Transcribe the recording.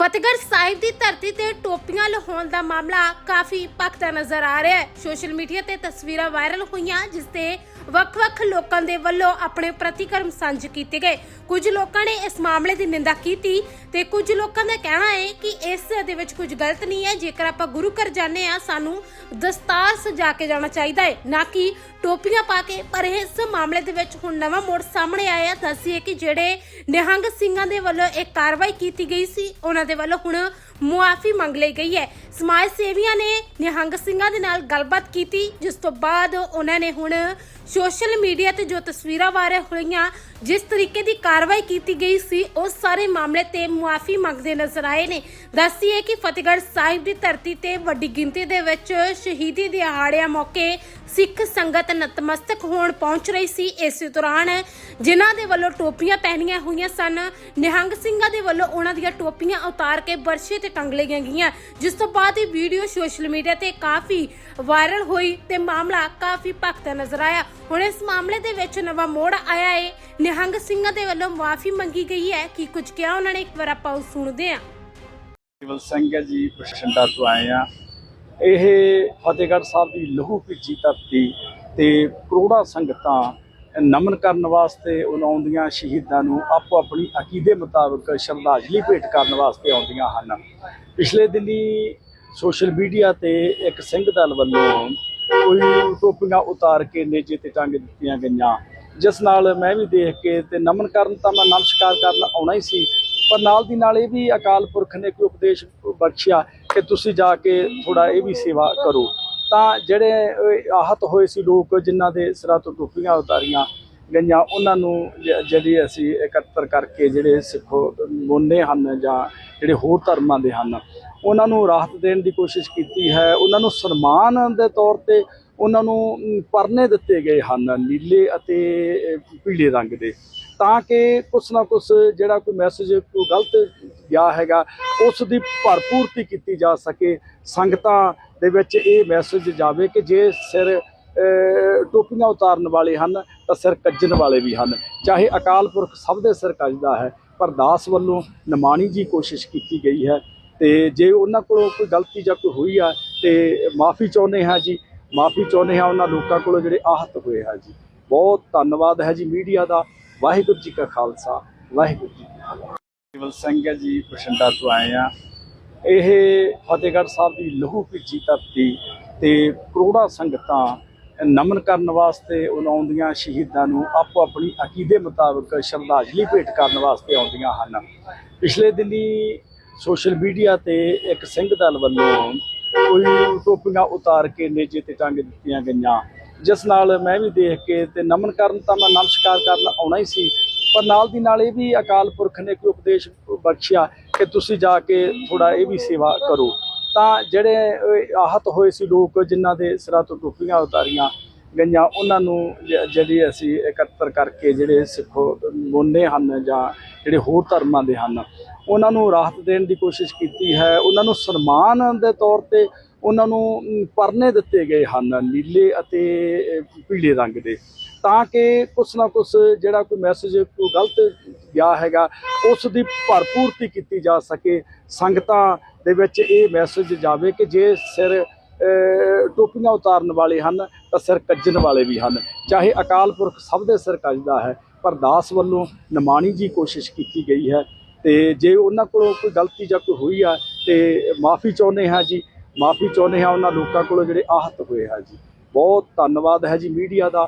ਫਤਿਹਗੜ੍ਹ ਸਾਹਿਬ ਦੀ ਧਰਤੀ ਤੇ ਟੋਪੀਆਂ ਲਹਾਉਣ ਦਾ ਮਾਮਲਾ ਕਾਫੀ ਭਖਦਾ ਨਜ਼ਰ ਆ ਰਿਹਾ ਹੈ। ਸੋਸ਼ਲ ਮੀਡੀਆ ਤੇ ਤਸਵੀਰਾਂ ਵਾਇਰਲ ਹੋਈਆਂ, ਜਿਸ ਤੇ ਵੱਖ-ਵੱਖ ਲੋਕਾਂ ਦੇ ਵੱਲੋਂ ਆਪਣੇ ਪ੍ਰਤੀਕਰਮ ਸਾਂਝੇ ਕੀਤੇ ਗਏ। ਕੁਝ ਲੋਕਾਂ ਨੇ ਇਸ ਮਾਮਲੇ ਦੀ ਨਿੰਦਾ ਕੀਤੀ ਤੇ ਕੁਝ ਲੋਕਾਂ ਦਾ ਕਹਿਣਾ ਹੈ ਕਿ ਇਸ ਦੇ ਵਿੱਚ ਕੁਝ ਗਲਤ ਨਹੀਂ ਹੈ। ਜੇਕਰ ਆਪਾਂ ਗੁਰੂ ਘਰ ਜਾਂਦੇ ਆ ਸਾਨੂੰ ਦਸਤਾਰ ਸਜਾ ਕੇ ਜਾਣਾ ਚਾਹੀਦਾ ਹੈ। ਨਾ ਕਿ ਟੋਪੀਆਂ ਪਾ ਕੇ, ਪਰ ਇਸ ਮਾਮਲੇ ਦੇ ਵਿੱਚ ਹੁਣ ਨਵਾਂ ਮੋੜ ਸਾਹਮਣੇ ਆਇਆ। ਦੱਸੀਏ ਕਿ ਜਿਹੜੇ ਨਿਹੰਗ ਸਿੰਘਾਂ ਦੇ ਵੱਲੋਂ ਇਹ ਕਾਰਵਾਈ ਕੀਤੀ ਗਈ ਸੀ, ਉਹਨਾਂ ਦੇ ਵੱਲੋਂ ਹੁਣ ਮੁਆਫੀ ਮੰਗ ਲਈ ਗਈ ਹੈ। ਸਮਾਜ ਸੇਵੀਆਂ ਨੇ ਨਿਹੰਗ ਸਿੰਘਾਂ ਦੇ ਨਾਲ ਗੱਲਬਾਤ ਕੀਤੀ, ਜਿਸ ਤੋਂ ਬਾਅਦ ਉਹਨਾਂ ਨੇ ਹੁਣ ਸੋਸ਼ਲ ਮੀਡੀਆ ਤੇ ਜੋ ਤਸਵੀਰਾਂ ਵਾਇਰਲ ਹੋਈਆਂ, ਜਿਸ ਤਰੀਕੇ ਦੀ ਕਾਰਵਾਈ ਕੀਤੀ ਗਈ ਸੀ ਉਸ ਸਾਰੇ ਮਾਮਲੇ ਤੇ ਮੁਆਫੀ ਮੰਗਦੇ ਨਜ਼ਰ ਆਏ ਨੇ। ਦੱਸੀਏ ਕਿ ਫਤਿਹਗੜ੍ਹ ਸਾਹਿਬ ਦੀ ਧਰਤੀ ਤੇ ਵੱਡੀ ਗਿਣਤੀ ਦੇ ਵਿੱਚ ਸ਼ਹੀਦੀ ਦਿਹਾੜਿਆਂ ਮੌਕੇ ਸਿੱਖ ਸੰਗਤ ਨਤਮਸਤਕ ਹੋਣ ਪਹੁੰਚ ਰਹੀ ਸੀ। ਇਸੇ ਦੌਰਾਨ ਜਿਨ੍ਹਾਂ ਦੇ ਵੱਲੋਂ ਟੋਪੀਆਂ ਪਹਿਨੀਆਂ ਹੋਈਆਂ ਸਨ, ਨਿਹੰਗ ਸਿੰਘਾਂ ਦੇ ਵੱਲੋਂ ਉਹਨਾਂ ਦੀਆਂ ਟੋਪੀਆਂ ਉਤਾਰ ਕੇ ਬਰਸ਼ੇ ਤੇ ਟੰਗ ਲਈਆਂ ਗਈਆਂ। ਜਿਸ ਤੋਂ ਬਾਅਦ ਇਹ ਵੀਡੀਓ ਸੋਸ਼ਲ ਮੀਡੀਆ ਤੇ ਕਾਫੀ ਵਾਇਰਲ ਹੋਈ ਤੇ ਮਾਮਲਾ ਕਾਫੀ ਭਖਦਾ ਨਜ਼ਰ ਆਇਆ। ਹੁਣ ਇਸ ਮਾਮਲੇ ਦੇ ਵਿੱਚ ਨਵਾਂ ਮੋੜ ਆਇਆ ਹੈ ਨਿਹੰਗ ਸਿੰਘਾਂ ਦੇ ਵੱਲੋਂ ਮਾਫੀ ਮੰਗੀ ਗਈ ਹੈ। ਕਿ ਕੁਝ ਕਿਹਾ ਉਹਨਾਂ ਨੇ? ਇੱਕ ਵਾਰ ਆਪਾਂ ਉਹ ਸੁਣਦੇ ਹਾਂ। ਕੇਵਲ ਸਿੰਘ ਜੀ ਬਠਿੰਡਾ ਤੋਂ ਆਏ ਆ ਇਹ ਫਤਿਹਗੜ੍ਹ ਸਾਹਿਬ ਦੀ ਲਹੂ ਭਿੱਜੀ ਧਰਤੀ ਤੇ ਕਰੋੜਾਂ ਸੰਗਤਾਂ ਨਮਨ ਕਰਨ ਵਾਸਤੇ ਉਹਨਾਂ ਆਉਂਦੀਆਂ ਸ਼ਹੀਦਾਂ ਨੂੰ ਆਪੋ ਆਪਣੀ ਅਕੀਦੇ ਮੁਤਾਬਕ ਸ਼ਰਧਾਂਜਲੀ ਭੇਟ ਕਰਨ ਵਾਸਤੇ ਆਉਂਦੀਆਂ ਹਨ। ਪਿਛਲੇ ਦਿਨੀ ਸੋਸ਼ਲ ਮੀਡੀਆ ਤੇ ਇੱਕ ਸਿੰਘ ਦਲ ਵੱਲੋਂ ਕੋਈ ਟੋਪੀਆਂ ਉਤਾਰ ਕੇ ਨੇਜੇ ਤੇ ਟੰਗ ਦਿੱਤੀਆਂ ਗਈਆਂ। ਜਿਸ ਨਾਲ ਮੈਂ ਵੀ ਦੇਖ ਕੇ ਤੇ ਨਮਨ ਕਰਨ ਤਾਂ ਮੈਂ ਨਮਸਕਾਰ ਕਰਨ ਆਉਣਾ ਹੀ ਸੀ, ਪਰ ਨਾਲ ਦੀ ਨਾਲ ਇਹ ਵੀ ਅਕਾਲ ਪੁਰਖ ਨੇ ਕੋਈ ਉਪਦੇਸ਼ ਬਖਸ਼ਿਆ ਕਿ ਤੁਸੀਂ ਜਾ ਕੇ ਥੋੜਾ ਇਹ ਵੀ ਸੇਵਾ ਕਰੋ। ਤਾਂ ਜਿਹੜੇ ਆਹਤ ਹੋਏ ਸੀ ਲੋਕ ਜਿਨ੍ਹਾਂ ਦੇ ਸਿਰਾਂ ਤੋਂ ਟੋਪੀਆਂ ਉਤਾਰੀਆਂ ਗਈਆਂ, ਉਹਨਾਂ ਨੂੰ ਜ- ਜਿਹੜੀ ਅਸੀਂ ਇਕੱਤਰ ਕਰਕੇ ਜਿਹੜੇ ਸਿੱਖੋ ਮੋਨੇ ਹਨ ਜਾਂ ਜਿਹੜੇ ਹੋਰ ਧਰਮਾਂ ਦੇ ਹਨ ਉਹਨਾਂ ਨੂੰ ਰਾਹਤ ਦੇਣ ਦੀ ਕੋਸ਼ਿਸ਼ ਕੀਤੀ ਹੈ। ਉਹਨਾਂ ਨੂੰ ਸਨਮਾਨ ਦੇ ਤੌਰ ਤੇ ਉਹਨਾਂ ਨੂੰ ਪਰਨੇ ਦਿੱਤੇ ਗਏ ਹਨ, ਨੀਲੇ ਅਤੇ ਪੀਲੇ ਰੰਗ ਦੇ। ਤਾਂ ਕਿ ਕੁਛ ਨਾ ਕੁਛ ਜਿਹੜਾ ਕੋਈ ਮੈਸੇਜ ਕੋਈ ਗਲਤ ਗਿਆ ਹੈਗਾ ਉਸ ਦੀ ਭਰਪੂਰਤੀ ਕੀਤੀ ਜਾ ਸਕੇ। ਸੰਗਤਾਂ ਦੇ ਵਿੱਚ ਇਹ ਮੈਸੇਜ ਜਾਵੇ ਕਿ ਜੇ ਸਿਰ ਟੋਪੀਆਂ ਉਤਾਰਨ ਵਾਲੇ ਹਨ, ਤਾਂ ਸਿਰ ਕੱਜਣ ਵਾਲੇ ਵੀ ਹਨ। ਚਾਹੇ ਅਕਾਲ ਪੁਰਖ ਸਭ ਦੇ ਸਿਰ ਕੱਜਦਾ ਹੈ, ਪਰ ਦਾਸ ਵੱਲੋਂ ਨਿਮਾਣੀ ਜੀ ਕੋਸ਼ਿਸ਼ ਕੀਤੀ ਗਈ ਹੈ। ਤੇ ਜੇ ਉਹਨਾਂ ਕੋਲੋਂ ਕੋਈ ਗਲਤੀ ਜਾਂ ਕੋਈ ਹੋਈ ਆ ਤੇ ਮਾਫੀ ਚਾਹੁੰਦੇ ਹਾਂ ਜੀ ਮਾਫੀ ਚਾਹੁੰਦੇ ਹਾਂ ਉਹਨਾਂ ਲੋਕਾਂ ਕੋਲੋਂ ਜਿਹੜੇ ਆਹਤ ਹੋਏ ਆ ਜੀ। ਬਹੁਤ ਧੰਨਵਾਦ ਹੈ ਜੀ ਮੀਡੀਆ ਦਾ। ਵਾਹਿਗੁਰੂ ਜੀ ਕਾ ਖਾਲਸਾ ਵਾਹਿਗੁਰੂ ਜੀ ਕੇਵਲ ਸਿੰਘ ਜੀ ਬਠਿੰਡਾ ਤੋਂ ਆਏ ਆ ਇਹ ਫਤਿਹਗੜ੍ਹ ਸਾਹਿਬ ਦੀ ਲਹੂ ਭਿੱਜੀ ਧਰਤੀ ਤੇ ਕਰੋੜਾਂ ਸੰਗਤਾਂ ਨਮਨ ਕਰਨ ਵਾਸਤੇ ਉਹਨਾਂ ਆਉਂਦੀਆਂ ਸ਼ਹੀਦਾਂ ਨੂੰ ਆਪੋ ਆਪਣੀ ਅਕੀਦੇ ਮੁਤਾਬਕ ਸ਼ਰਧਾਂਜਲੀ ਭੇਟ ਕਰਨ ਵਾਸਤੇ ਆਉਂਦੀਆਂ ਹਨ। ਪਿਛਲੇ ਦਿਨੀ ਸੋਸ਼ਲ ਮੀਡੀਆ ਤੇ ਇੱਕ ਸਿੰਘ ਦਲ ਵੱਲੋਂ ਕੋਈ ਟੋਪੀਆਂ ਉਤਾਰ ਕੇ ਨੇਜੇ ਤੇ ਟੰਗ ਦਿੱਤੀਆਂ ਗਈਆਂ। ਜਿਸ ਨਾਲ ਮੈਂ ਵੀ ਦੇਖ ਕੇ ਤੇ ਨਮਨ ਕਰਨ ਤਾਂ ਮੈਂ ਨਮਸਕਾਰ ਕਰਨ ਆਉਣਾ ਹੀ ਸੀ, ਪਰ ਨਾਲ ਦੀ ਨਾਲ ਇਹ ਵੀ ਅਕਾਲ ਪੁਰਖ ਨੇ ਕੋਈ ਉਪਦੇਸ਼ ਬਖਸ਼ਿਆ ਕਿ ਤੁਸੀਂ ਜਾ ਕੇ ਥੋੜਾ ਇਹ ਵੀ ਸੇਵਾ ਕਰੋ। ਤਾਂ ਜਿਹੜੇ ਆਹਤ ਹੋਏ ਸੀ ਲੋਕ ਜਿਨ੍ਹਾਂ ਦੇ ਸਿਰਾਂ ਤੋਂ ਟੋਪੀਆਂ ਉਤਾਰੀਆਂ ਗਈਆਂ, ਉਹਨਾਂ ਨੂੰ ਜ- ਜਿਹੜੀ ਅਸੀਂ ਇਕੱਤਰ ਕਰਕੇ ਜਿਹੜੇ ਸਿੱਖੋ, ਮੋਨੇ ਹਨ ਜਾਂ ਜਿਹੜੇ ਹੋਰ ਧਰਮਾਂ ਦੇ ਹਨ ਉਹਨਾਂ ਨੂੰ ਰਾਹਤ ਦੇਣ ਦੀ ਕੋਸ਼ਿਸ਼ ਕੀਤੀ ਹੈ। ਉਹਨਾਂ ਨੂੰ ਸਨਮਾਨ ਦੇ ਤੌਰ ਤੇ ਉਹਨਾਂ ਨੂੰ ਪਰਨੇ ਦਿੱਤੇ ਗਏ ਹਨ, ਨੀਲੇ ਅਤੇ ਪੀਲੇ ਰੰਗ ਦੇ। ਤਾਂ ਕਿ ਕੁਛ ਨਾ ਕੁਛ ਜਿਹੜਾ ਕੋਈ ਮੈਸੇਜ ਕੋਈ ਗਲਤ ਗਿਆ ਹੈਗਾ, ਉਸ ਦੀ ਭਰਪੂਰਤੀ ਕੀਤੀ ਜਾ ਸਕੇ। ਸੰਗਤਾਂ ਦੇ ਵਿੱਚ ਇਹ ਮੈਸੇਜ ਜਾਵੇ ਕਿ ਜੇ ਸਿਰ ਟੋਪੀਆਂ ਉਤਾਰਨ ਵਾਲੇ ਹਨ, ਤਾਂ ਸਿਰ ਕੱਜਣ ਵਾਲੇ ਵੀ ਹਨ। ਚਾਹੇ ਅਕਾਲ ਪੁਰਖ ਸਭ ਦੇ ਸਿਰ ਕੱਜਦਾ ਹੈ, ਪਰ ਦਾਸ ਵੱਲੋਂ ਨਿਮਾਣੀ ਜੀ ਕੋਸ਼ਿਸ਼ ਕੀਤੀ ਗਈ ਹੈ ਤੇ ਜੇ ਉਹਨਾਂ ਕੋਲੋਂ ਕੋਈ ਗਲਤੀ ਜਾਂ ਕੋਈ ਹੋਈ ਆ, ਤੇ ਮਾਫੀ ਚਾਹੁੰਦੇ ਹਾਂ ਜੀ, ਮਾਫੀ ਚਾਹੁੰਦੇ ਹਾਂ ਉਹਨਾਂ ਲੋਕਾਂ ਕੋਲੋਂ ਜਿਹੜੇ ਆਹਤ ਹੋਏ ਆ ਜੀ। ਬਹੁਤ ਧੰਨਵਾਦ ਹੈ ਜੀ ਮੀਡੀਆ ਦਾ।